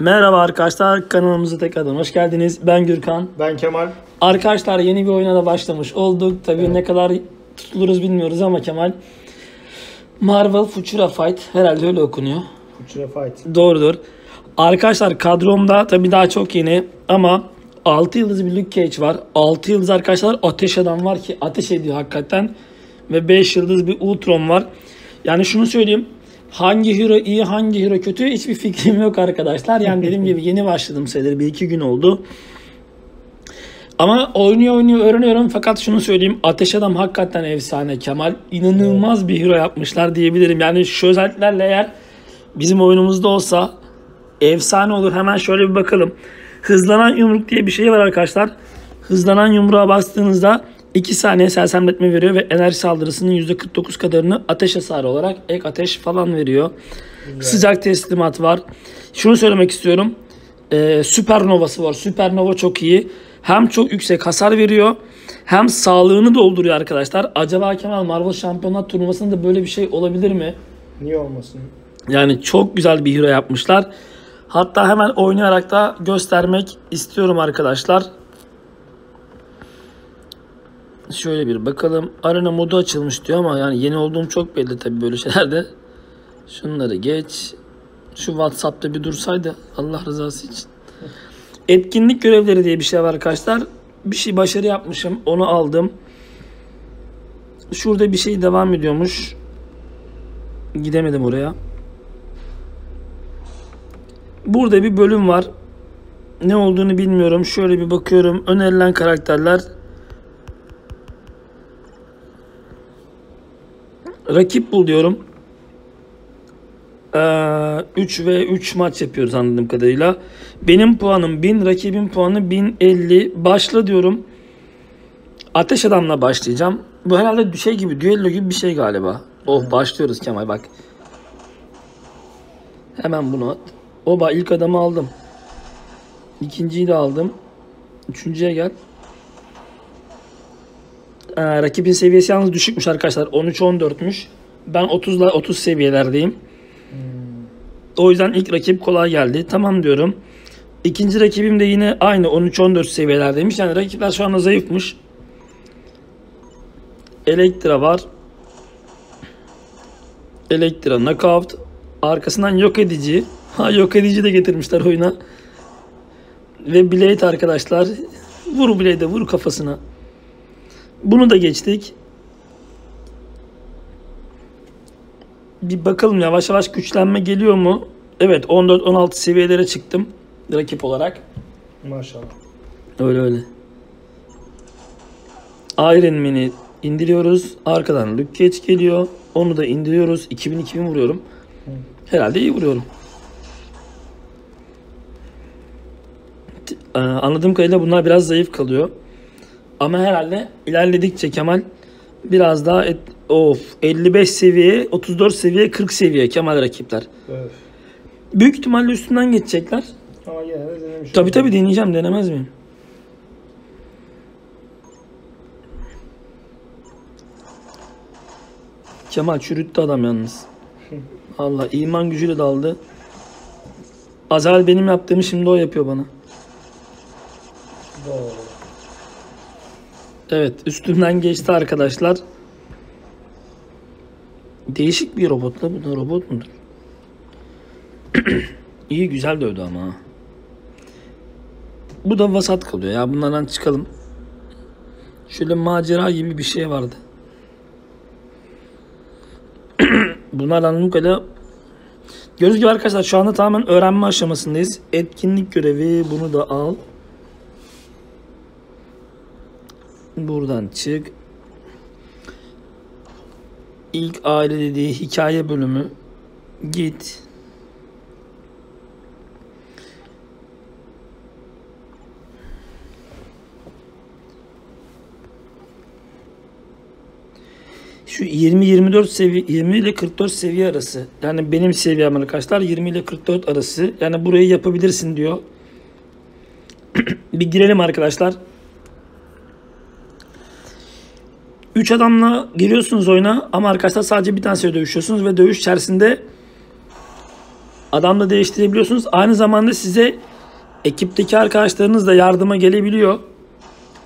Merhaba arkadaşlar kanalımıza tekrardan hoş geldiniz. Ben Gürkan. Ben Kemal. Arkadaşlar yeni bir oyuna da başlamış olduk. Tabii ne kadar tutuluruz bilmiyoruz ama Kemal. Marvel Futura Fight herhalde öyle okunuyor. Future Fight. Doğrudur. Arkadaşlar kadromda tabii daha çok yeni ama 6 yıldız bir Luke Cage var. 6 yıldız arkadaşlar ateş adam var ki ateş ediyor hakikaten. Ve 5 yıldız bir Ultron var. Yani şunu söyleyeyim. Hangi hero iyi hangi hero kötü? Hiçbir fikrim yok arkadaşlar. Yani dediğim gibi yeni başladım sayılır. Bir iki gün oldu. Ama oynuyor oynuyor öğreniyorum. Fakat şunu söyleyeyim. Ateş Adam hakikaten efsane Kemal. İnanılmaz bir hero yapmışlar diyebilirim. Yani şu özelliklerle eğer bizim oyunumuzda olsa efsane olur. Hemen şöyle bir bakalım. Hızlanan yumruk diye bir şey var arkadaşlar. Hızlanan yumruğa bastığınızda 2 saniye sersemletme veriyor ve enerji saldırısının %49 kadarını ateş hasarı olarak ek ateş falan veriyor sıcak teslimat var şunu söylemek istiyorum ee, süpernovası var süpernova çok iyi hem çok yüksek hasar veriyor hem sağlığını dolduruyor arkadaşlar. Acaba Kemal Marvel Şampiyonlar Turnuvası'nda böyle bir şey olabilir mi? Niye olmasın? Yani çok güzel bir hero yapmışlar. Hatta hemen oynayarak da göstermek istiyorum arkadaşlar. Şöyle bir bakalım. Arena modu açılmış diyor ama yani yeni olduğum çok belli tabii böyle şeylerde. Şunları geç. Şu WhatsApp'ta bir dursaydı Allah rızası için. Etkinlik görevleri diye bir şey var arkadaşlar. Bir şey başarı yapmışım. Onu aldım. Şurada bir şey devam ediyormuş. Gidemedim oraya. Burada bir bölüm var. Ne olduğunu bilmiyorum. Şöyle bir bakıyorum. Önerilen karakterler. Rakip bul diyorum. Ee, 3 ve 3 maç yapıyoruz anladığım kadarıyla. Benim puanım 1000, rakibin puanı 1050. Başla diyorum. Ateş adamla başlayacağım. Bu herhalde şey gibi, düello gibi bir şey galiba. Oh başlıyoruz Kemal bak. Hemen bunu at. Oba ilk adamı aldım. İkinciyi de aldım. Üçüncüye gel. Ee, rakibin seviyesi yalnız düşükmüş arkadaşlar. 13-14'müş. Ben 30'la 30 seviyelerdeyim. O yüzden ilk rakip kolay geldi. Tamam diyorum. İkinci rakibim de yine aynı 13-14 seviyelerdeymiş. Yani rakipler şu anda zayıfmış. Elektra var. Elektra knockout. Arkasından yok edici. Ha yok edici de getirmişler oyuna. Ve Blade arkadaşlar. Vur Blade'e vur kafasına. Bunu da geçtik. bir bakalım yavaş yavaş güçlenme geliyor mu? Evet 14-16 seviyelere çıktım rakip olarak. Maşallah. Öyle öyle. Iron Man'i indiriyoruz. Arkadan Luke Cage geliyor. Onu da indiriyoruz. 2000-2000 vuruyorum. Herhalde iyi vuruyorum. Ee, Anladığım kadarıyla bunlar biraz zayıf kalıyor. Ama herhalde ilerledikçe Kemal biraz daha et, of 55 seviye, 34 seviye, 40 seviye Kemal rakipler. Evet. Büyük ihtimalle üstünden geçecekler. Ama de denemiş Tabii tabii deneyeceğim denemez miyim? Kemal çürüttü adam yalnız. Allah iman gücüyle daldı. Azal benim yaptığımı şimdi o yapıyor bana. Doğru. Evet üstümden geçti arkadaşlar. Değişik bir robot la bu da robot mudur? İyi güzel dövdü ama. Bu da vasat kalıyor ya bunlardan çıkalım. Şöyle macera gibi bir şey vardı. Bunlar anladığım kadarıyla Gördüğünüz gibi arkadaşlar şu anda tamamen öğrenme aşamasındayız. Etkinlik görevi bunu da al. Buradan çık. İlk aile dediği hikaye bölümü. Git. Şu 20-24 seviye 20 ile 44 seviye arası. Yani benim seviyem arkadaşlar 20 ile 44 arası. Yani burayı yapabilirsin diyor. bir girelim arkadaşlar. 3 adamla giriyorsunuz oyuna ama arkadaşlar sadece bir tanesiyle dövüşüyorsunuz ve dövüş içerisinde Adamla değiştirebiliyorsunuz. Aynı zamanda size ekipteki arkadaşlarınız da yardıma gelebiliyor.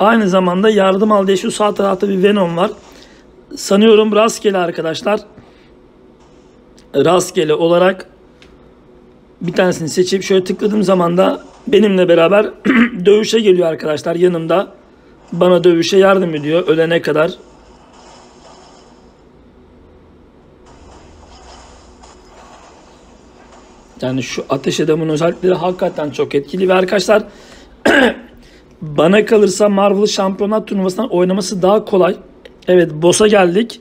Aynı zamanda yardım al diye şu sağ tarafta bir Venom var. Sanıyorum rastgele arkadaşlar. Rastgele olarak bir tanesini seçip şöyle tıkladığım zaman da benimle beraber dövüşe geliyor arkadaşlar yanımda. Bana dövüşe yardım ediyor ölene kadar. Yani şu ateş adamın özellikleri hakikaten çok etkili ve arkadaşlar bana kalırsa Marvel Şampiyonlar Turnuvası'ndan oynaması daha kolay. Evet boss'a geldik.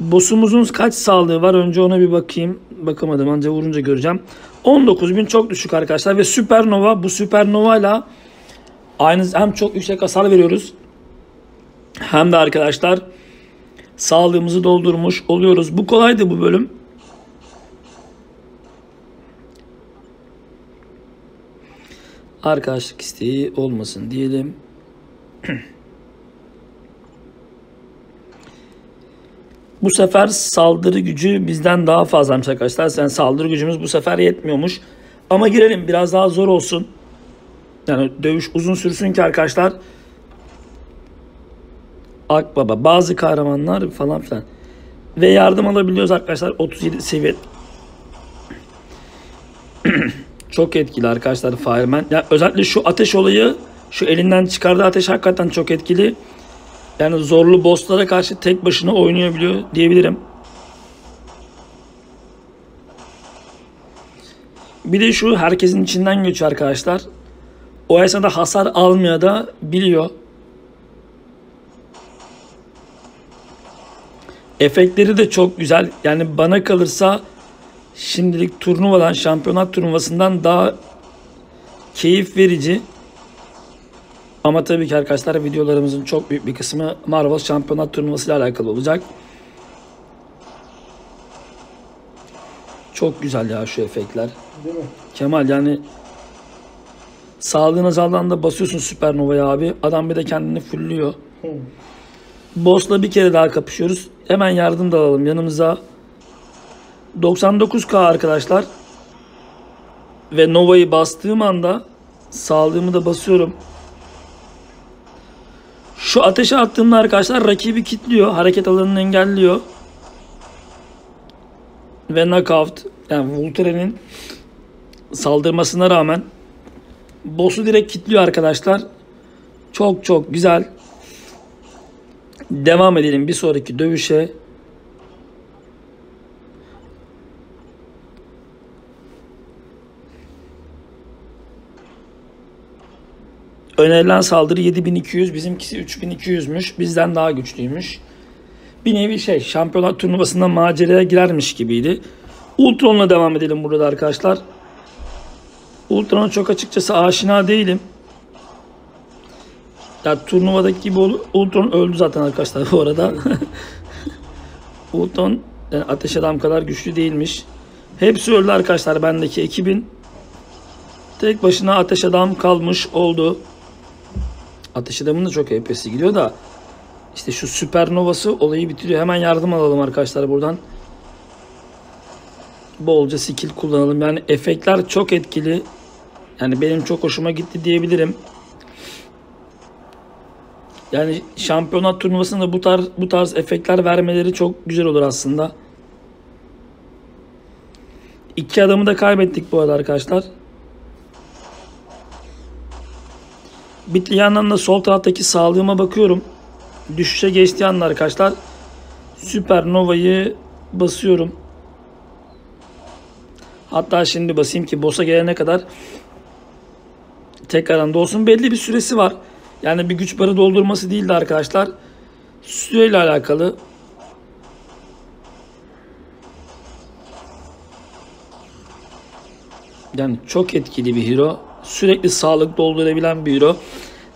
Boss'umuzun kaç sağlığı var? Önce ona bir bakayım. Bakamadım ancak vurunca göreceğim. 19.000 çok düşük arkadaşlar ve Supernova bu Supernova ile aynı hem çok yüksek hasar veriyoruz hem de arkadaşlar sağlığımızı doldurmuş oluyoruz. Bu kolaydı bu bölüm. Arkadaşlık isteği olmasın diyelim. Bu sefer saldırı gücü bizden daha fazlaymış arkadaşlar. Yani saldırı gücümüz bu sefer yetmiyormuş. Ama girelim biraz daha zor olsun. Yani dövüş uzun sürsün ki arkadaşlar. Akbaba bazı kahramanlar falan filan. Ve yardım alabiliyoruz arkadaşlar 37 seviye. çok etkili arkadaşlar Fireman. Yani özellikle şu ateş olayı şu elinden çıkardığı ateş hakikaten çok etkili. Yani zorlu bosslara karşı tek başına oynayabiliyor diyebilirim. Bir de şu herkesin içinden geçiyor arkadaşlar. O esnada hasar almaya da biliyor. Efektleri de çok güzel. Yani bana kalırsa şimdilik turnuvadan, şampiyonat turnuvasından daha keyif verici. Ama tabii ki arkadaşlar videolarımızın çok büyük bir kısmı Marvel Şampiyonat Turnuvası ile alakalı olacak. Çok güzel ya şu efektler. Değil mi? Kemal yani sağlığın azaldığında basıyorsun Süpernova'ya abi. Adam bir de kendini fulluyor. Hı. Boss'la bir kere daha kapışıyoruz. Hemen yardım da alalım yanımıza. 99k arkadaşlar. Ve Nova'yı bastığım anda sağlığımı da basıyorum. Şu ateşe attığımda arkadaşlar rakibi kilitliyor. Hareket alanını engelliyor. Ve knockout. Yani Voltaire'nin saldırmasına rağmen boss'u direkt kilitliyor arkadaşlar. Çok çok güzel. Devam edelim bir sonraki dövüşe. Önerilen saldırı 7200, bizimkisi 3200'müş. Bizden daha güçlüymüş. Bir nevi şey, şampiyonat turnuvasında maceraya girermiş gibiydi. Ultron'la devam edelim burada arkadaşlar. Ultron'a çok açıkçası aşina değilim. Ya turnuvadaki gibi Ultron öldü zaten arkadaşlar bu arada. Ultron yani ateş adam kadar güçlü değilmiş. Hepsi öldü arkadaşlar bendeki ekibin. Tek başına ateş adam kalmış oldu. Ateş adamın da çok HP'si gidiyor da işte şu süpernovası olayı bitiriyor. Hemen yardım alalım arkadaşlar buradan. Bolca skill kullanalım. Yani efektler çok etkili. Yani benim çok hoşuma gitti diyebilirim. Yani şampiyonat turnuvasında bu tarz bu tarz efektler vermeleri çok güzel olur aslında. İki adamı da kaybettik bu arada arkadaşlar. Bir yandan da sol taraftaki sağlığıma bakıyorum. Düşüşe geçtiği anda arkadaşlar Süpernova'yı basıyorum. Hatta şimdi basayım ki boss'a gelene kadar tekrardan da olsun. Belli bir süresi var. Yani bir güç barı doldurması değildi arkadaşlar. Süreyle alakalı. Yani çok etkili bir hero. Sürekli sağlık doldurabilen bir hero.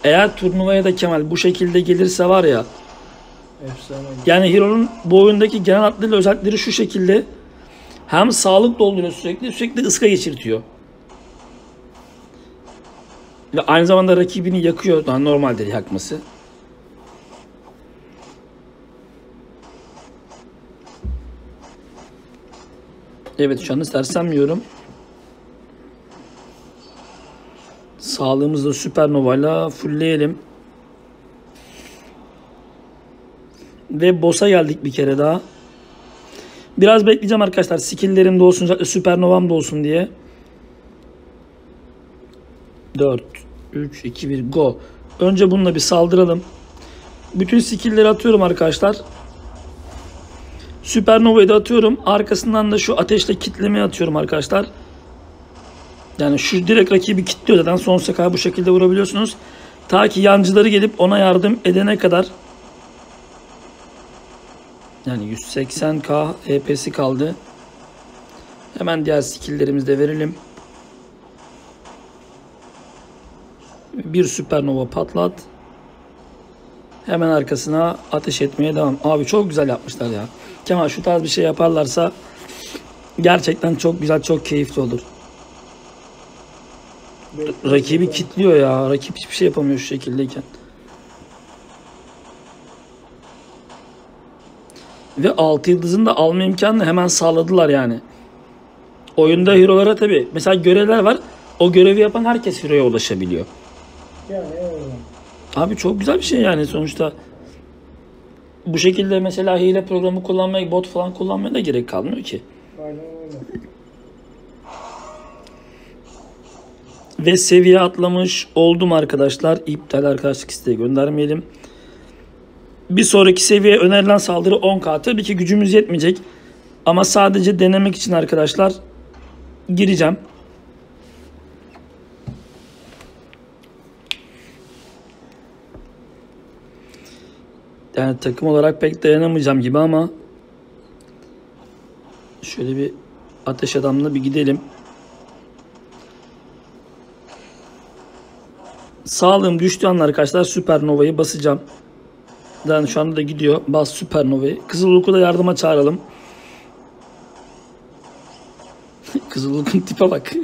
Eğer turnuvaya da Kemal bu şekilde gelirse var ya Efsane. yani Hero'nun bu oyundaki genel hatlarıyla özellikleri şu şekilde hem sağlık dolduruyor sürekli sürekli ıska geçirtiyor. Ve aynı zamanda rakibini yakıyor. Daha normaldir yakması. Evet şu anda sersemliyorum. Sağlığımızı da süpernovayla fullleyelim. Ve boss'a geldik bir kere daha. Biraz bekleyeceğim arkadaşlar. Skill'lerim de olsun, süpernovam da olsun diye. 4, 3, 2, 1, go. Önce bununla bir saldıralım. Bütün skill'leri atıyorum arkadaşlar. Süpernova'yı da atıyorum. Arkasından da şu ateşle kitlemeyi atıyorum arkadaşlar. Yani şu direkt rakibi kilitliyor zaten. Sonsuza kadar bu şekilde vurabiliyorsunuz. Ta ki yancıları gelip ona yardım edene kadar. Yani 180k HP'si kaldı. Hemen diğer skill'lerimizi de verelim. Bir süpernova patlat. Hemen arkasına ateş etmeye devam. Abi çok güzel yapmışlar ya. Kemal şu tarz bir şey yaparlarsa gerçekten çok güzel, çok keyifli olur. Rakibi kitliyor ya. Rakip hiçbir şey yapamıyor şu şekildeyken. Ve 6 yıldızını da alma imkanını hemen sağladılar yani. Oyunda hero'lara tabi. Mesela görevler var. O görevi yapan herkes hero'ya ulaşabiliyor. Yani öyle. Abi çok güzel bir şey yani sonuçta. Bu şekilde mesela hile programı kullanmaya, bot falan kullanmaya da gerek kalmıyor ki. Aynen öyle. Ve seviye atlamış oldum arkadaşlar. İptal arkadaşlık isteği göndermeyelim. Bir sonraki seviye önerilen saldırı 10k. Tabii ki gücümüz yetmeyecek. Ama sadece denemek için arkadaşlar gireceğim. Yani takım olarak pek dayanamayacağım gibi ama şöyle bir ateş adamla bir gidelim. Sağlığım düştüğü anda arkadaşlar süpernovayı basacağım. Yani şu anda da gidiyor. Bas süpernovayı. Kızıluluk'u da yardıma çağıralım. Kızıluluk'un tipe bak.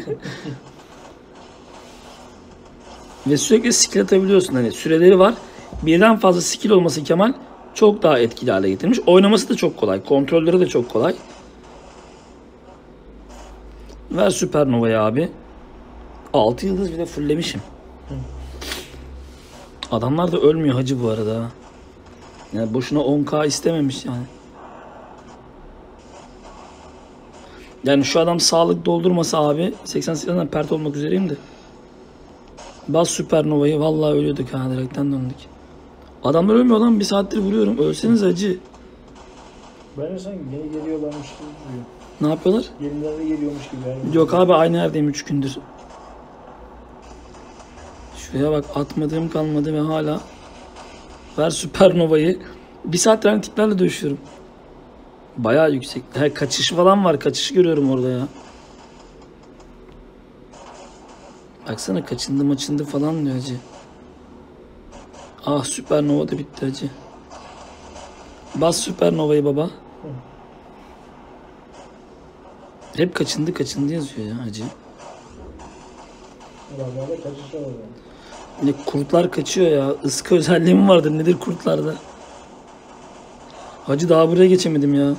Ve sürekli skill atabiliyorsun. Hani süreleri var. Birden fazla skill olması Kemal çok daha etkili hale getirmiş. Oynaması da çok kolay. Kontrolleri de çok kolay. Ver süpernovayı abi. 6 yıldız bile fulllemişim. Adamlar da ölmüyor hacı bu arada. Yani boşuna 10k istememiş yani. Yani şu adam sağlık doldurmasa abi 88'den pert olmak üzereyim de. Bas süpernovayı vallahi ölüyorduk ha direkten döndük. Adamlar ölmüyor lan bir saattir vuruyorum. Ölseniz acı. Ben de sanki yeni geliyorlarmış gibi duruyor. Ne yapıyorlar? Yenilerde geliyormuş gibi yani. Yok abi aynı yerdeyim 3 gündür. Şuraya bak atmadığım kalmadı ve hala ver süpernovayı. Bir saattir aynı tiplerle dövüşüyorum. Bayağı yüksek. Ha, kaçış falan var. Kaçış görüyorum orada ya. Baksana kaçındı maçındı falan diyor hacı. Ah süpernova da bitti hacı. Bas süpernovayı baba. Hep kaçındı kaçındı yazıyor ya hacı. Adamlarda kaçış var. Ne kurtlar kaçıyor ya. Iska özelliği mi vardır nedir kurtlarda? Hacı daha buraya geçemedim ya.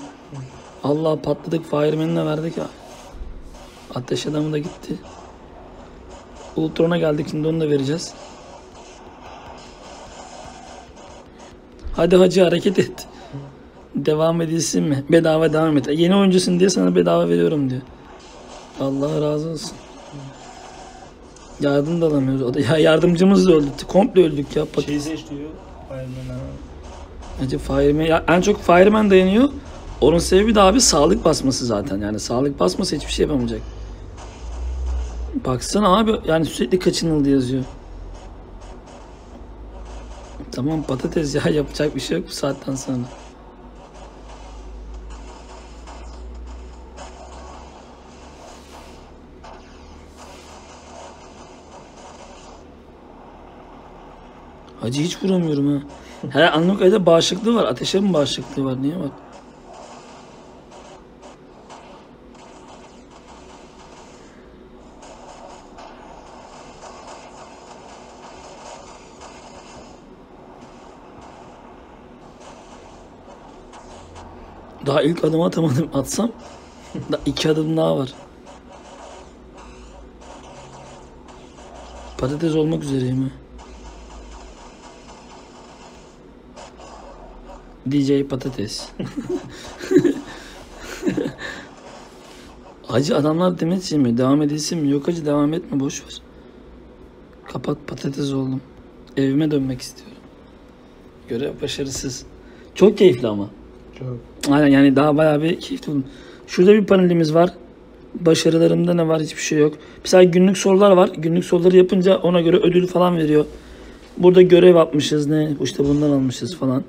Allah patladık fireman'ine verdik ya. Ateş adamı da gitti. Ultron'a geldik şimdi onu da vereceğiz. Hadi hacı hareket et. Devam edilsin mi? Bedava devam et. Yeni oyuncusun diye sana bedava veriyorum diyor. Allah razı olsun. Yardım da alamıyoruz. O da, ya yardımcımız da öldü. Komple öldük ya. Pat- Şey seçiyor. Fireman ha. Bence Fireman, ya en çok Fireman dayanıyor. Onun sebebi de abi sağlık basması zaten. Yani sağlık basması hiçbir şey yapamayacak. Baksana abi yani sürekli kaçınıldı yazıyor. Tamam patates ya yapacak bir şey yok bu saatten sonra. Hacı hiç vuramıyorum ha. Her anlık ayda bağışıklığı var. Ateşe mi bağışıklığı var? Niye bak? Daha ilk adımı atamadım. Atsam Da iki adım daha var. Patates olmak üzereyim ha. DJ patates. Acı adamlar demesin mi? Devam edilsin mi? Yok acı devam etme boş ver. Kapat patates oldum. Evime dönmek istiyorum. Görev başarısız. Çok keyifli ama. Çok. Aynen yani daha bayağı bir keyifli buldum. Şurada bir panelimiz var. Başarılarımda ne var hiçbir şey yok. Mesela günlük sorular var. Günlük soruları yapınca ona göre ödül falan veriyor. Burada görev yapmışız ne işte bundan almışız falan.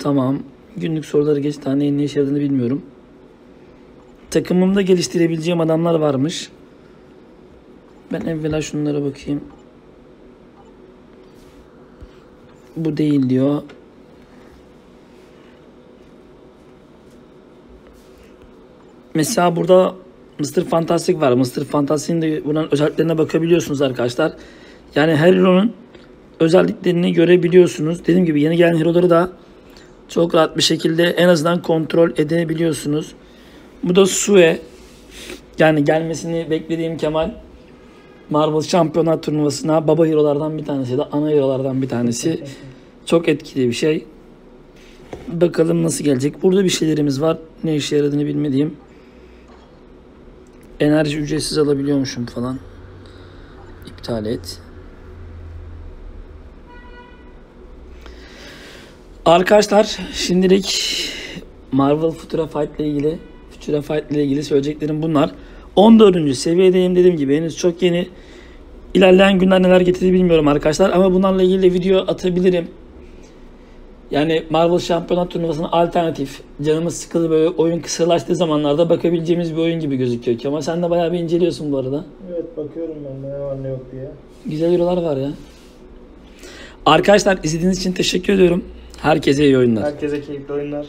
Tamam. Günlük soruları geç neyin ne işe yaradığını bilmiyorum. Takımımda geliştirebileceğim adamlar varmış. Ben evvela şunlara bakayım. Bu değil diyor. Mesela burada Mr. Fantastic var. Mr. Fantastic'in de bunun özelliklerine bakabiliyorsunuz arkadaşlar. Yani her hero'nun özelliklerini görebiliyorsunuz. Dediğim gibi yeni gelen hero'ları da çok rahat bir şekilde en azından kontrol edebiliyorsunuz. Bu da Sue. Yani gelmesini beklediğim Kemal Marvel Şampiyonlar Turnuvası'na baba hero'lardan bir tanesi de ana hero'lardan bir tanesi. Çok etkili bir şey. Bakalım nasıl gelecek. Burada bir şeylerimiz var. Ne işe yaradığını bilmediğim. Enerji ücretsiz alabiliyormuşum falan. İptal et. Arkadaşlar şimdilik Marvel Futura Fight ile ilgili Futura Fight ile ilgili söyleyeceklerim bunlar. 14. seviyedeyim dediğim gibi henüz çok yeni. İlerleyen günler neler getirdi bilmiyorum arkadaşlar ama bunlarla ilgili de video atabilirim. Yani Marvel Şampiyonat Turnuvası'na alternatif, canımız sıkılı böyle oyun kısırlaştığı zamanlarda bakabileceğimiz bir oyun gibi gözüküyor ki. Ama sen de bayağı bir inceliyorsun bu arada. Evet bakıyorum ben de ne var ne yok diye. Güzel eurolar var ya. Arkadaşlar izlediğiniz için teşekkür ediyorum. Herkese iyi oyunlar. Herkese keyifli oyunlar.